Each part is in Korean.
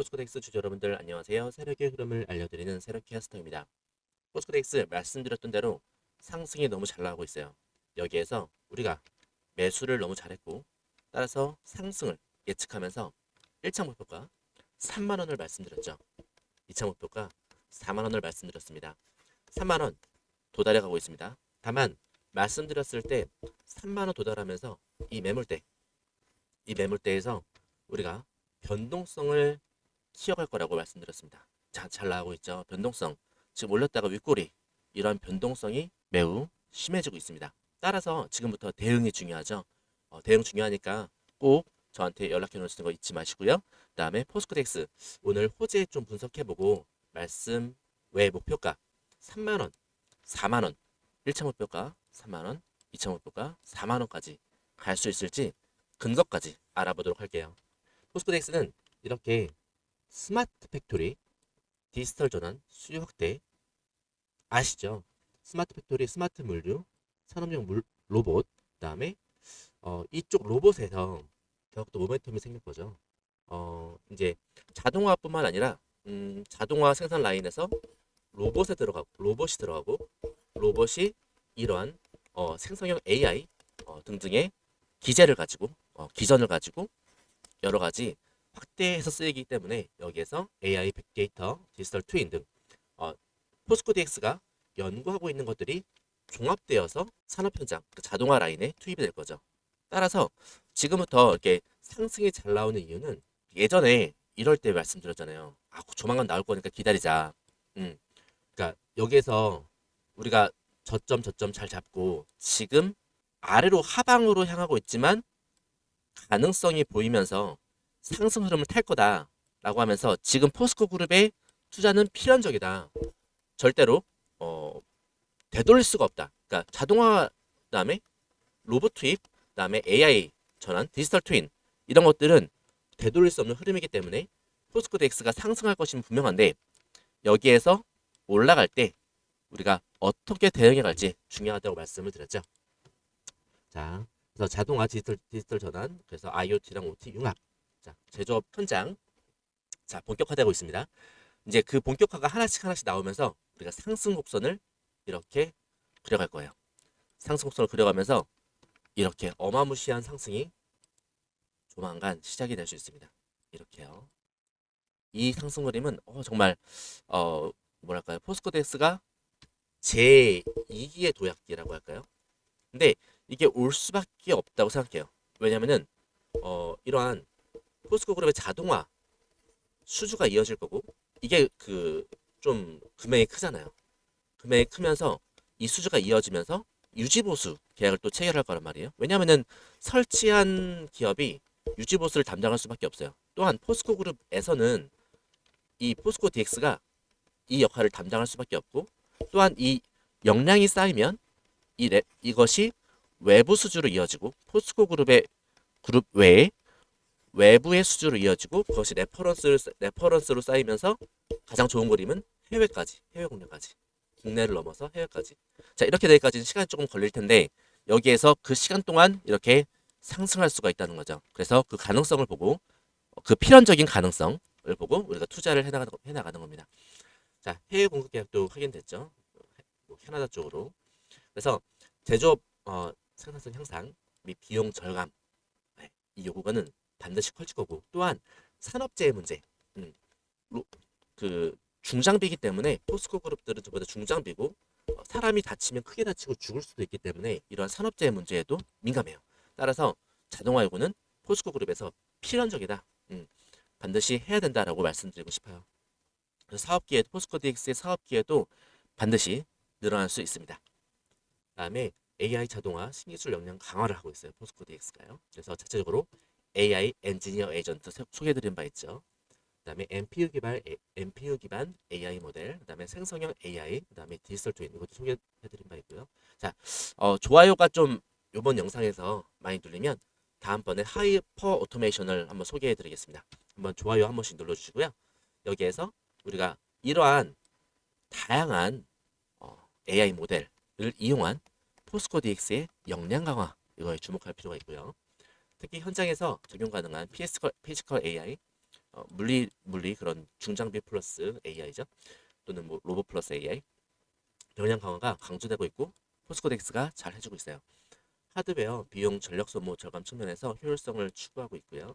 포스코덱스 주주 여러분들 안녕하세요. 세력의 흐름을 알려드리는 세력 캐스터입니다. 포스코덱스 말씀드렸던 대로 상승이 너무 잘 나오고 있어요. 여기에서 우리가 매수를 너무 잘했고 따라서 상승을 예측하면서 1차 목표가 3만 원을 말씀드렸죠. 2차 목표가 4만 원을 말씀드렸습니다. 3만 원 도달해 가고 있습니다. 다만 말씀드렸을 때 3만 원 도달하면서 이 매물대 이 매물대에서 우리가 변동성을 키워갈 거라고 말씀드렸습니다. 자, 잘 나오고 있죠. 변동성. 지금 올렸다가 윗꼬리. 이런 변동성이 매우 심해지고 있습니다. 따라서 지금부터 대응이 중요하죠. 어, 대응 중요하니까 꼭 저한테 연락해 놓으시는 거 잊지 마시고요. 그 다음에 포스코덱스 오늘 호재 좀 분석해보고 말씀 외 목표가 3만원, 4만원, 1차 목표가 3만원, 2차 목표가 4만원까지 갈 수 있을지 근거까지 알아보도록 할게요. 포스코덱스는 이렇게 스마트 팩토리, 디지털 전환, 수요 확대 아시죠? 스마트 팩토리, 스마트 물류, 산업용 물, 로봇, 그 다음에 어, 이쪽 로봇에서 더욱더 모멘텀이 생길 거죠. 어, 이제 자동화뿐만 아니라 음, 자동화 생산 라인에서 로봇에 들어가고 로봇이 들어가고 로봇이 이러한 어, 생성형 AI 어, 등등의 기재를 가지고 어, 기전을 가지고 여러 가지 확대해서 쓰이기 때문에 여기에서 AI, 빅데이터, 디지털 트윈 등 어, 포스코 DX가 연구하고 있는 것들이 종합되어서 산업 현장, 그 자동화 라인에 투입이 될 거죠. 따라서 지금부터 이렇게 상승이 잘 나오는 이유는 예전에 이럴 때 말씀드렸잖아요. 아, 조만간 나올 거니까 기다리자. 음. 그러니까 여기에서 우리가 저점 저점 잘 잡고 지금 아래로 하방으로 향하고 있지만 가능성이 보이면서 상승 흐름을 탈 거다라고 하면서 지금 포스코 그룹의 투자는 필연적이다. 절대로 어, 되돌릴 수가 없다. 그러니까 자동화 그다음에 로봇 투입, 그다음에 AI 전환, 디지털 트윈 이런 것들은 되돌릴 수 없는 흐름이기 때문에 포스코 덱스가 상승할 것이 분명한데 여기에서 올라갈 때 우리가 어떻게 대응해 갈지 중요하다고 말씀을 드렸죠. 자, 그래서 자동화 디지털, 디지털 전환, 그래서 IoT랑 OT 융합, 자 제조업 현장, 자 본격화되고 있습니다. 이제 그 본격화가 하나씩 하나씩 나오면서 우리가 상승 곡선을 이렇게 그려갈 거예요. 상승 곡선을 그려가면서 이렇게 어마무시한 상승이 조만간 시작이 될 수 있습니다. 이렇게요. 이 상승 그림은 어, 정말 어 뭐랄까요 포스코덱스가 제 2기의 도약기라고 할까요? 근데 이게 올 수밖에 없다고 생각해요. 왜냐면은 어 이러한 포스코 그룹의 자동화 수주가 이어질 거고 이게 그 좀 금액이 크잖아요. 금액이 크면서 이 수주가 이어지면서 유지보수 계약을 또 체결할 거란 말이에요. 왜냐면은 설치한 기업이 유지보수를 담당할 수밖에 없어요. 또한 포스코 그룹에서는 이 포스코 DX가 이 역할을 담당할 수밖에 없고 또한 이 역량이 쌓이면 이 레, 이것이 외부 수주로 이어지고 포스코 그룹의 그룹 외에 외부의 수주로 이어지고 그것이 레퍼런스 레퍼런스로 쌓이면서 가장 좋은 그림은 해외까지 해외 공략까지 국내를 넘어서 해외까지 자 이렇게 되기까지는 시간이 조금 걸릴 텐데 여기에서 그 시간 동안 이렇게 상승할 수가 있다는 거죠. 그래서 그 가능성을 보고 그 필연적인 가능성을 보고 우리가 투자를 해나가는, 해나가는 겁니다. 자 해외 공급 계약도 확인됐죠. 뭐 캐나다 쪽으로 그래서 제조업 어, 생산성 향상 및 비용 절감 네, 이 요구가는 반드시 커질 거고 또한 산업재해 문제 음, 로, 그 중장비이기 때문에 포스코 그룹들은 전부 다 중장비고 어, 사람이 다치면 크게 다치고 죽을 수도 있기 때문에 이러한 산업재해 문제에도 민감해요. 따라서 자동화 요구는 포스코 그룹에서 필연적이다. 음, 반드시 해야 된다라고 말씀드리고 싶어요. 그래서 사업기에 포스코 DX의 사업기에도 반드시 늘어날 수 있습니다. 다음에 AI 자동화 신기술 역량 강화를 하고 있어요. 포스코 DX가요. 그래서 자체적으로 AI 엔지니어 에이전트 소개해드린 바 있죠. 그 다음에 NPU 기반 NPU 기반 AI 모델, 그 다음에 생성형 AI, 그 다음에 디지털 트윈 이것도 소개해드린 바 있고요. 자, 어, 좋아요가 좀 이번 영상에서 많이 눌리면 다음번에 하이퍼 오토메이션을 한번 소개해드리겠습니다. 한번 좋아요 한 번씩 눌러주시고요. 여기에서 우리가 이러한 다양한 어, AI 모델을 이용한 포스코 DX의 역량 강화 이거에 주목할 필요가 있고요. 특히 현장에서 적용 가능한 피지컬, 피지컬 AI, 어, 물리 물리 그런 중장비 플러스 AI죠. 또는 뭐 로봇 플러스 AI 역량 강화가 강조되고 있고 포스코덱스가 잘 해주고 있어요. 하드웨어 비용 전력 소모 절감 측면에서 효율성을 추구하고 있고요.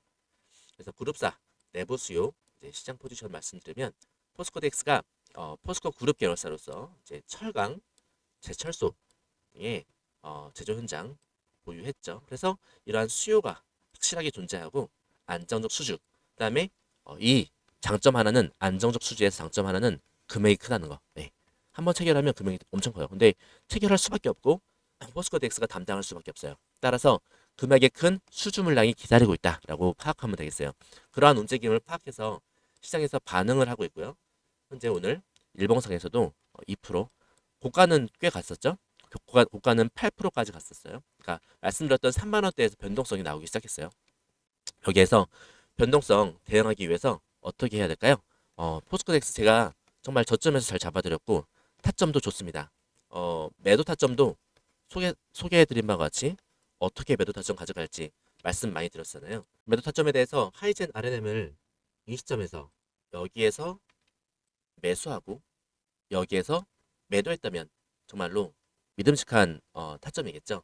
그래서 그룹사 내부 수요 이제 시장 포지션 말씀드리면 포스코덱스가 어, 포스코 그룹 계열사로서 이제 철강, 제철소 등의 어, 제조 현장 보유했죠. 그래서 이러한 수요가 확실하게 존재하고 안정적 수주. 그 다음에 어, 이 장점 하나는 안정적 수주에서 장점 하나는 금액이 크다는 거. 네. 한번 체결하면 금액이 엄청 커요. 근데 체결할 수밖에 없고 포스코덱스가 담당할 수밖에 없어요. 따라서 금액의 큰 수주 물량이 기다리고 있다라고 파악하면 되겠어요. 그러한 움직임을 파악해서 시장에서 반응을 하고 있고요. 현재 오늘 일봉상에서도 2% 고가는 꽤 갔었죠. 고가, 고가는 8%까지 갔었어요. 그러니까 말씀드렸던 3만 원대에서 변동성이 나오기 시작했어요. 여기에서 변동성 대응하기 위해서 어떻게 해야 될까요? 어, 포스코덱스 제가 정말 저점에서 잘 잡아드렸고 타점도 좋습니다. 어, 매도 타점도 소개 소개해드린 바와 같이 어떻게 매도 타점 가져갈지 말씀 많이 드렸잖아요. 매도 타점에 대해서 하이젠 RNM을 이 시점에서 여기에서 매수하고 여기에서 매도했다면 정말로 믿음직한 어, 타점이겠죠.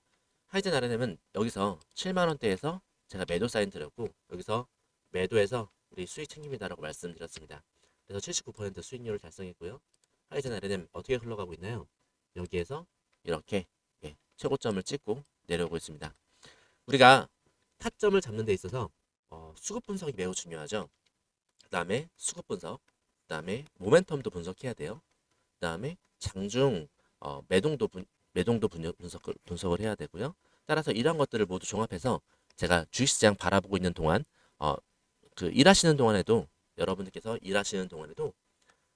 하이젠 RNM은 여기서 7만 원대에서 제가 매도 사인 드렸고 여기서 매도해서 우리 수익 챙깁니다라고 말씀드렸습니다. 그래서 79% 수익률을 달성했고요. 하이젠 RNM 어떻게 흘러가고 있나요? 여기에서 이렇게 예, 최고점을 찍고 내려오고 있습니다. 우리가 타점을 잡는 데 있어서 어, 수급 분석이 매우 중요하죠. 그 다음에 수급 분석, 그 다음에 모멘텀도 분석해야 돼요. 그 다음에 장중 어, 매동도 분, 매동도 분석, 분석을, 분석을 해야 되고요. 따라서 이런 것들을 모두 종합해서 제가 주식시장 바라보고 있는 동안 어, 그 일하시는 동안에도 여러분들께서 일하시는 동안에도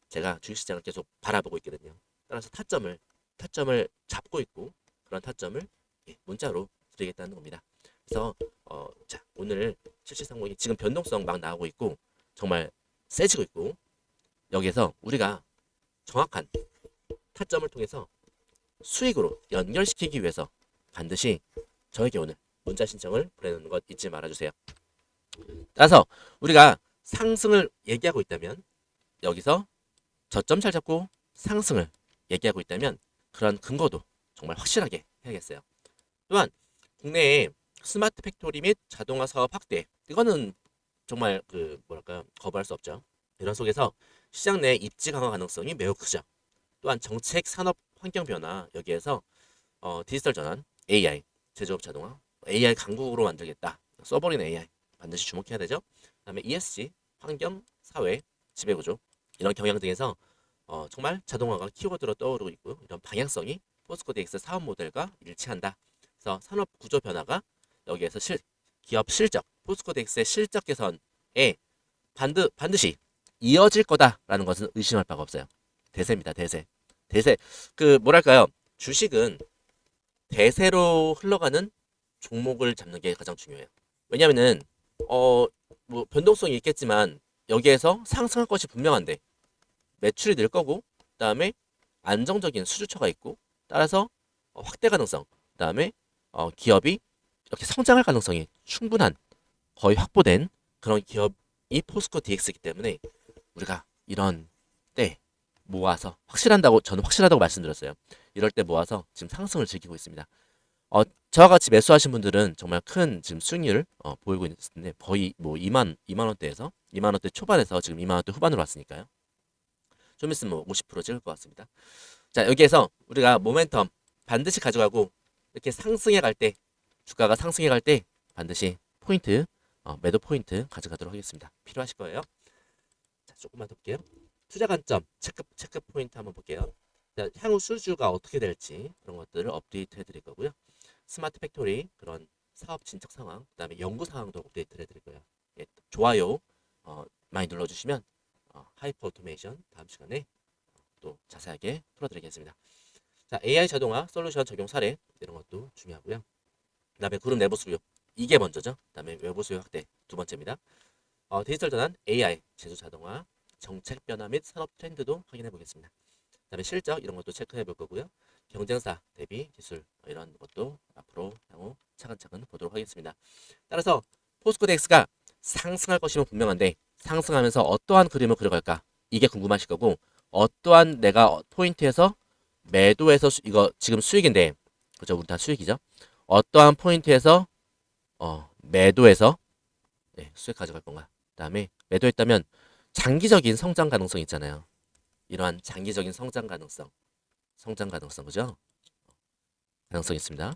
제가 주식시장을 계속 바라보고 있거든요. 따라서 타점을 타점을 잡고 있고 그런 타점을 예, 문자로 드리겠다는 겁니다. 그래서 어, 자 오늘 7730이 지금 변동성 막 나오고 있고 정말 세지고 있고 여기에서 우리가 정확한 타점을 통해서 수익으로 연결시키기 위해서 반드시 저에게 오늘 문자 신청을 보내는 것 잊지 말아주세요. 따라서 우리가 상승을 얘기하고 있다면 여기서 저점 잘 잡고 상승을 얘기하고 있다면 그런 근거도 정말 확실하게 해야겠어요. 또한 국내에 스마트 팩토리 및 자동화 사업 확대 이거는 정말 그 뭐랄까 거부할 수 없죠. 이런 속에서 시장 내 입지 강화 가능성이 매우 크죠. 또한 정책 산업 환경 변화 여기에서 어, 디지털 전환, AI, 제조업 자동화, AI 강국으로 만들겠다. 써버린 AI 반드시 주목해야 되죠. 그다음에 ESG, 환경, 사회, 지배구조 이런 경향 등에서 어, 정말 자동화가 키워드로 떠오르고 있고요. 이런 방향성이 포스코 DX 사업 모델과 일치한다. 그래서 산업 구조 변화가 여기에서 실, 기업 실적, 포스코 DX의 실적 개선에 반드, 반드시 이어질 거다라는 것은 의심할 바가 없어요. 대세입니다. 대세. 대세. 그 뭐랄까요? 주식은 대세로 흘러가는 종목을 잡는 게 가장 중요해요. 왜냐면은 어 뭐 변동성이 있겠지만 여기에서 상승할 것이 분명한데 매출이 늘 거고 그다음에 안정적인 수주처가 있고 따라서 어, 확대 가능성 그다음에 어, 기업이 이렇게 성장할 가능성이 충분한 거의 확보된 그런 기업이 포스코 DX이기 때문에 우리가 이런 때 모아서 확실한다고 저는 확실하다고 말씀드렸어요. 이럴 때 모아서 지금 상승을 즐기고 있습니다. 어, 저와 같이 매수하신 분들은 정말 큰 지금 수익률을 어, 보이고 있는데 거의 뭐 2만 2만 원대에서 2만 원대 초반에서 지금 2만 원대 후반으로 왔으니까요. 좀 있으면 뭐 50% 찍을 것 같습니다. 자 여기에서 우리가 모멘텀 반드시 가져가고 이렇게 상승해 갈 때 주가가 상승해 갈 때 반드시 포인트 어, 매도 포인트 가져가도록 하겠습니다. 필요하실 거예요. 자 조금만 더 볼게요. 투자 관점 체크 체크 포인트 한번 볼게요. 자, 향후 수주가 어떻게 될지 그런 것들을 업데이트 해드릴 거고요. 스마트 팩토리 그런 사업 진척 상황, 그다음에 연구 상황도 업데이트 해드릴 거예요. 예, 좋아요 어, 많이 눌러주시면 어, 하이퍼 오토메이션 다음 시간에 또 자세하게 풀어드리겠습니다. 자, AI 자동화 솔루션 적용 사례 이런 것도 중요하고요. 그다음에 그룹 내부 수요 이게 먼저죠. 그다음에 외부 수요 확대 두 번째입니다. 어, 디지털 전환 AI 제조 자동화 정책 변화 및 산업 트렌드도 확인해 보겠습니다. 그 다음에 실적 이런 것도 체크해 볼 거고요. 경쟁사 대비 기술 이런 것도 앞으로 향후 차근차근 보도록 하겠습니다. 따라서 포스코덱스가 상승할 것이면 분명한데 상승하면서 어떠한 그림을 그려갈까? 이게 궁금하실 거고 어떠한 내가 어- 포인트에서 매도해서 수- 이거 지금 수익인데 그죠? 우리 다 수익이죠? 어떠한 포인트에서 어, 매도해서 네, 수익 가져갈 건가? 그 다음에 매도했다면 장기적인 성장 가능성 있잖아요. 이러한 장기적인 성장 가능성, 성장 가능성 그죠? 가능성 있습니다.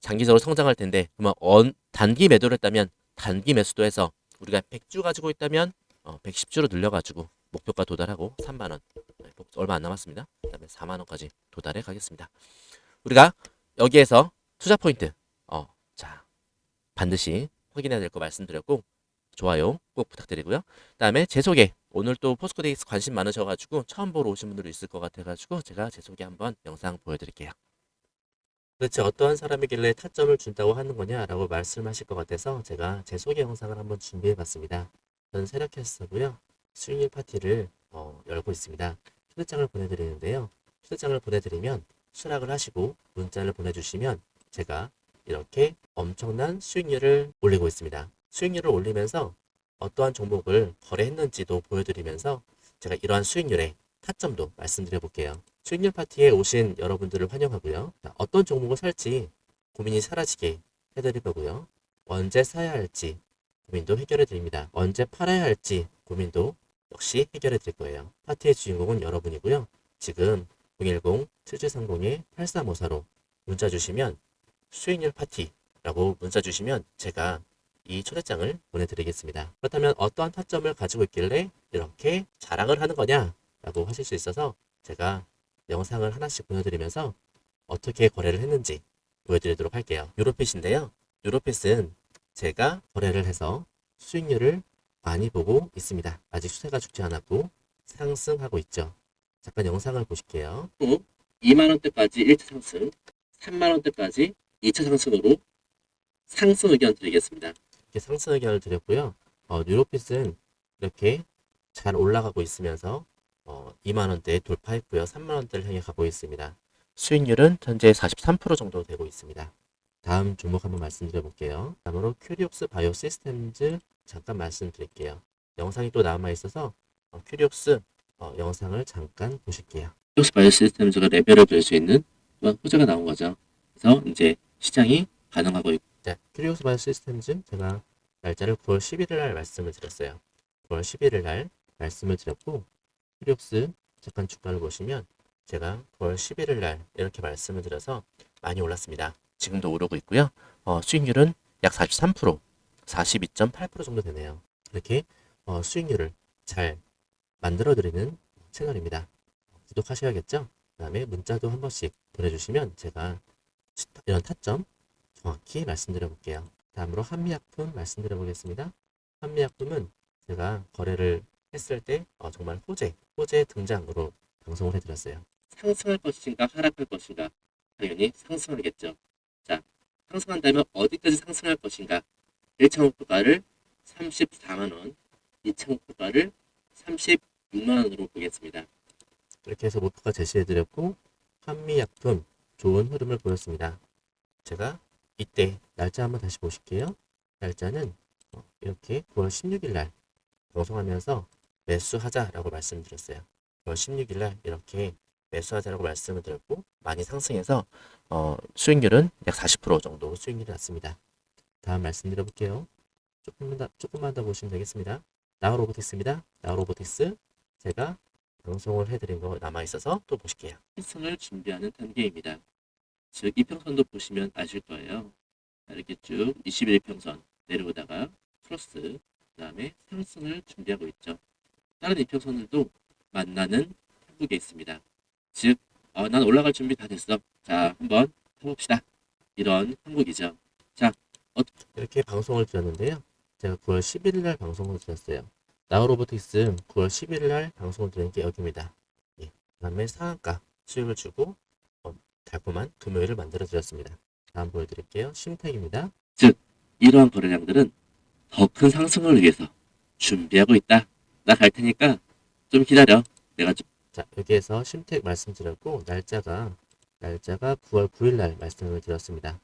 장기적으로 성장할 텐데 그러면 언, 단기 매도를 했다면 단기 매수도 해서 우리가 100주 가지고 있다면 어, 110주로 늘려가지고 목표가 도달하고 3만 원 네, 복- 얼마 안 남았습니다. 그다음에 4만 원까지 도달해 가겠습니다. 우리가 여기에서 투자 포인트 어, 자 반드시 확인해야 될 거 말씀드렸고 좋아요 꼭 부탁드리고요. 그다음에 제 소개 오늘 또 포스코데이스 관심 많으셔가지고 처음 보러 오신 분들도 있을 것 같아가지고 제가 제 소개 한번 영상 보여드릴게요. 도대체 어떠한 사람이길래 타점을 준다고 하는 거냐라고 말씀하실 것 같아서 제가 제 소개 영상을 한번 준비해봤습니다. 저는 세력캐스터고요. 수익률 파티를 어, 열고 있습니다. 초대장을 보내드리는데요. 초대장을 보내드리면 수락을 하시고 문자를 보내주시면 제가 이렇게 엄청난 수익률을 올리고 있습니다. 수익률을 올리면서 어떠한 종목을 거래했는지도 보여드리면서 제가 이러한 수익률의 타점도 말씀드려 볼게요. 수익률 파티에 오신 여러분들을 환영하고요. 자, 어떤 종목을 살지 고민이 사라지게 해드릴 거고요. 언제 사야 할지 고민도 해결해 드립니다. 언제 팔아야 할지 고민도 역시 해결해 드릴 거예요. 파티의 주인공은 여러분이고요. 지금 010-7730-8354로 문자 주시면 수익률 파티라고 문자 주시면 제가 이 초대장을 보내드리겠습니다. 그렇다면 어떠한 타점을 가지고 있길래 이렇게 자랑을 하는 거냐? 라고 하실 수 있어서 제가 영상을 하나씩 보여드리면서 어떻게 거래를 했는지 보여드리도록 할게요. 유로핏인데요. 유로핏은 제가 거래를 해서 수익률을 많이 보고 있습니다. 아직 수세가 죽지 않았고 상승하고 있죠. 잠깐 영상을 보실게요. 2만원대까지 1차 상승, 3만원대까지 2차 상승으로 상승 의견 드리겠습니다. 이렇게 상승 의견을 드렸고요. 어, 뉴로핏은 이렇게 잘 올라가고 있으면서 어, 2만 원대 돌파했고요. 3만 원대를 향해 가고 있습니다. 수익률은 현재 43% 정도 되고 있습니다. 다음 종목 한번 말씀드려 볼게요. 다음으로 큐리옥스 바이오 시스템즈 잠깐 말씀드릴게요. 영상이 또 남아 있어서 어, 큐리옥스 어, 영상을 잠깐 보실게요. 큐리옥스 바이오 시스템즈가 레벨을 볼수 있는 호재가 나온 거죠. 그래서 이제 시장이 반응하고 있고 자, 큐리옥스 바이오 시스템즈 제가 날짜를 9월 11일 날 말씀을 드렸어요. 9월 11일 날 말씀을 드렸고 큐리옥스 잠깐 주가를 보시면 제가 9월 11일 날 이렇게 말씀을 드려서 많이 올랐습니다. 지금도 오르고 있고요. 어, 수익률은 약 43%, 42.8% 정도 되네요. 이렇게 어, 수익률을 잘 만들어 드리는 채널입니다. 구독하셔야겠죠? 그 다음에 문자도 한 번씩 보내주시면 제가 이런 타점 정확히 말씀드려 볼게요. 다음으로 한미약품 말씀드려 보겠습니다. 한미약품은 제가 거래를 했을 때 어, 정말 호재, 호재 등장으로 방송을 해드렸어요. 상승할 것인가 하락할 것인가 당연히 상승하겠죠. 자, 상승한다면 어디까지 상승할 것인가? 1차 목표가를 34만 원, 2차 목표가를 36만 원으로 보겠습니다. 이렇게 해서 목표가 제시해드렸고 한미약품 좋은 흐름을 보였습니다. 제가 이때 날짜 한번 다시 보실게요. 날짜는 어, 이렇게 9월 16일 날 방송하면서 매수하자라고 말씀드렸어요. 9월 16일 날 이렇게 매수하자라고 말씀을 드렸고 많이 상승해서 어, 수익률은 약 40% 정도 수익률이 났습니다. 다음 말씀드려 볼게요. 조금만 더, 조금만 더 보시면 되겠습니다. 나우로보틱스입니다. 나우로보틱스 제가 방송을 해드린 거 남아 있어서 또 보실게요. 상승을 준비하는 단계입니다. 즉 이평선도 보시면 아실 거예요. 자, 이렇게 쭉 21평선 내려오다가 크로스 그 다음에 상승을 준비하고 있죠. 다른 이평선들도 만나는 한국에 있습니다. 즉, 어, 난 올라갈 준비 다 됐어. 자, 한번 해봅시다. 이런 한국이죠. 자, 어, 이렇게 방송을 드렸는데요. 제가 9월 11일 날 방송을 드렸어요. 나우로보틱스 9월 11일 날 방송을 드린 게 여기입니다. 예, 그 다음에 상한가 수익을 주고 어, 달콤한 금요일을 만들어 드렸습니다. 다음 보여드릴게요. 심택입니다. 즉, 이러한 거래량들은 더 큰 상승을 위해서 준비하고 있다. 나 갈 테니까 좀 기다려. 내가 좀. 자, 여기에서 심택 말씀드렸고, 날짜가, 날짜가 9월 9일 날 말씀을 드렸습니다.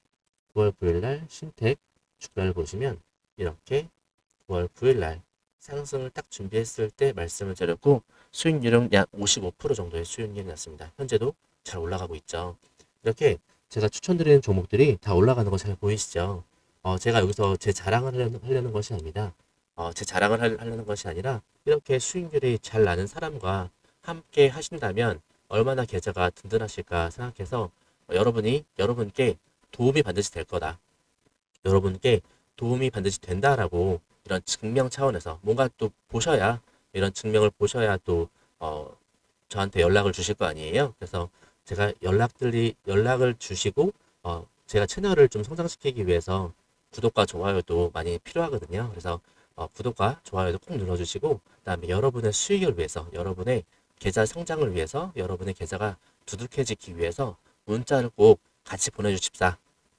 9월 9일 날 심택 주가를 보시면, 이렇게 9월 9일 날 상승을 딱 준비했을 때 말씀을 드렸고 수익률은 약 55% 정도의 수익률이 났습니다. 현재도 잘 올라가고 있죠. 이렇게 제가 추천드리는 종목들이 다 올라가는 거 잘 보이시죠? 어, 제가 여기서 제 자랑을 하려는, 하려는 것이 아닙니다. 어, 제 자랑을 할- 하려는 것이 아니라 이렇게 수익률이 잘 나는 사람과 함께 하신다면 얼마나 계좌가 든든하실까 생각해서 어, 여러분이 여러분께 도움이 반드시 될 거다. 여러분께 도움이 반드시 된다라고 이런 증명 차원에서 뭔가 또 보셔야 이런 증명을 보셔야 또 어, 저한테 연락을 주실 거 아니에요. 그래서 제가 연락들이 연락을 주시고 어, 제가 채널을 좀 성장시키기 위해서 구독과 좋아요도 많이 필요하거든요. 그래서 어, 구독과 좋아요도 꼭 눌러주시고 그다음에 여러분의 수익을 위해서 여러분의 계좌 성장을 위해서 여러분의 계좌가 두둑해지기 위해서 문자를 꼭 같이 보내주십사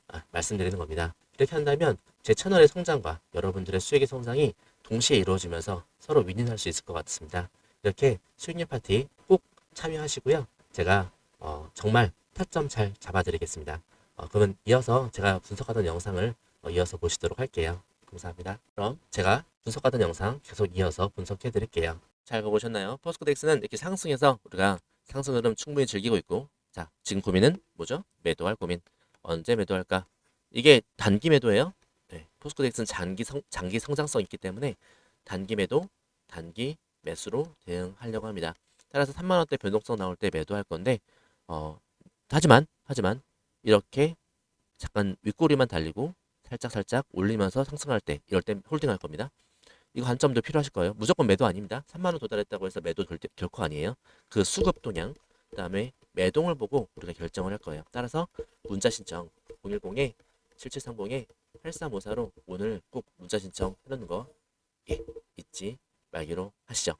아, 말씀드리는 겁니다. 이렇게 한다면 제 채널의 성장과 여러분들의 수익의 성장이 동시에 이루어지면서 서로 윈윈할 수 있을 것 같습니다. 이렇게 수익률 파티 꼭 참여하시고요. 제가 어, 정말 타점 잘 잡아드리겠습니다. 어, 그러면 이어서 제가 분석하던 영상을 어, 이어서 보시도록 할게요. 감사합니다. 그럼 제가 분석하던 영상 계속 이어서 분석해 드릴게요. 잘 보셨나요? 포스코덱스는 이렇게 상승해서 우리가 상승 흐름 충분히 즐기고 있고 자 지금 고민은 뭐죠? 매도할 고민. 언제 매도할까? 이게 단기 매도예요. 네, 포스코덱스는 장기 성, 장기 성장성 있기 때문에 단기 매도, 단기 매수로 대응하려고 합니다. 따라서 3만 원대 변동성 나올 때 매도할 건데 어 하지만 하지만 이렇게 잠깐 윗꼬리만 달리고 살짝 살짝 올리면서 상승할 때 이럴 때 홀딩 할 겁니다. 이거 관점도 필요하실 거예요. 무조건 매도 아닙니다. 3만 원 도달했다고 해서 매도 절대, 결코 아니에요. 그 수급 동향, 그 다음에 매동을 보고 우리가 결정을 할 거예요. 따라서 문자 신청 010에 7730에 8354로 오늘 꼭 문자 신청 해놓는 거 예, 잊지 말기로 하시죠.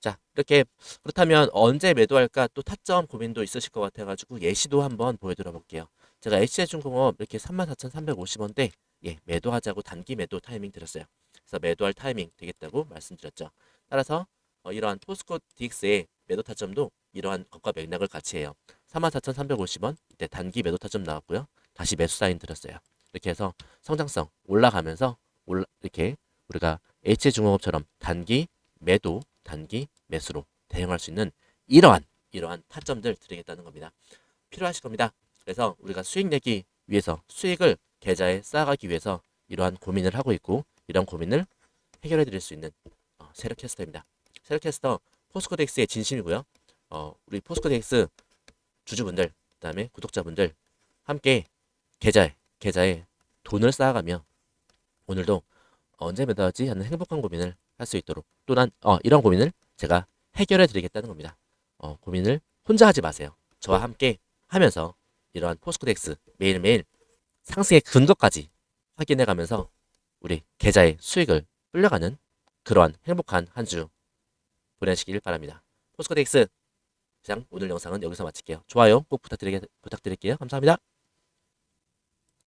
자, 이렇게 그렇다면 언제 매도할까 또 타점 고민도 있으실 것 같아가지고 예시도 한번 보여드려 볼게요. 제가 HJ중공업 이렇게 34,350원대 예, 매도하자고 단기 매도 타이밍 드렸어요. 그래서 매도할 타이밍 되겠다고 말씀드렸죠. 따라서 어, 이러한 포스코 DX의 매도 타점도 이러한 것과 맥락을 같이 해요. 34,350원 이때 단기 매도 타점 나왔고요. 다시 매수 사인 드렸어요. 이렇게 해서 성장성 올라가면서 올라, 이렇게 우리가 HJ중공업처럼 단기 매도, 단기 매수로 대응할 수 있는 이러한 이러한 타점들 드리겠다는 겁니다. 필요하실 겁니다. 그래서 우리가 수익 내기 위해서 수익을 계좌에 쌓아가기 위해서 이러한 고민을 하고 있고 이런 고민을 해결해 드릴 수 있는 어, 세력 캐스터입니다. 세력 캐스터 포스코덱스의 진심이고요. 어, 우리 포스코덱스 주주분들 그다음에 구독자분들 함께 계좌에 계좌에 돈을 쌓아가며 오늘도 언제 매도하지 하는 행복한 고민을 할 수 있도록 또난 어, 이런 고민을 제가 해결해 드리겠다는 겁니다. 어, 고민을 혼자 하지 마세요. 저와 함께 하면서 이러한 포스코덱스 매일매일 상승의 근거까지 확인해 가면서 우리 계좌의 수익을 불려가는 그러한 행복한 한 주 보내시길 바랍니다. 포스코덱스 시장 오늘 영상은 여기서 마칠게요. 좋아요 꼭 부탁드리, 부탁드릴게요. 감사합니다.